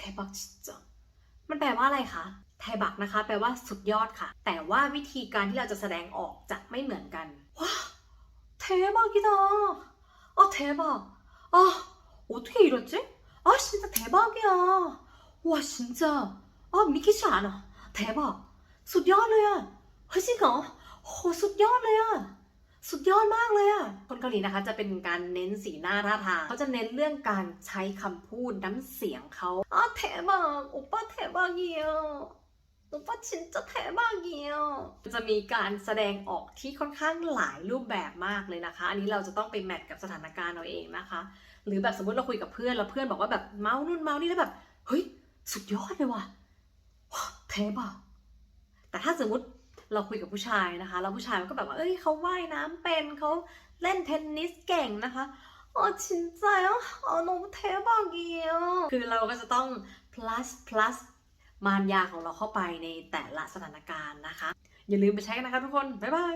대박 진짜 มันแปลว่าอะไรคะไทบักนะคะ แปลว่าสุดยอดค่ะ แต่ว่าวิธีการที่เราจะแสดงออกจะไม่เหมือนกัน ว้า대박이다 아 대박 아 어떻게 이랬지? 아 진짜 대박이야 와 진짜 아 믿기지 않아 대박 สุดยอดเลยอะเฮ้ยจริงเหรอโหสุดยอดเลยอะ สุดยอดมากเลยอะคนเกาหลีนะคะจะเป็นการเน้นสีหน้าท่าทางเขาจะเน้นเรื่องการใช้คำพูดน้ำเสียงเขาอะเทบักโอป้าเทบักเยียวโอป้าชินจะเทบักเยียวจะมีการแสดงออกที่ค่อนข้างหลายรูปแบบมากเลยนะคะ อันนี้เราจะต้องไปแมทกับสถานการณ์เราเองนะคะ หรือแบบสมมติเราคุยกับเพื่อนแล้วเพื่อนบอกว่าแบบเมานู่นเมานี่แล้วแบบเฮ้ยสุดยอดเลยว่ะว้าเทบักแต่ถ้าสมมติ เราคุยกับผู้ชายนะคะ แล้วผู้ชายมันก็แบบว่า เอ้ยเขาว่ายน้ำเป็นเขาเล่นเทนนิสเก่งนะคะอ๋อชินใจอะอ๋อโนเทบากียวคือเราก็จะต้อง plus plus มารยาของเราเข้าไปในแต่ละสถานการณ์นะคะ อย่าลืมไปใช้กันนะคะทุกคน บ๊ายบาย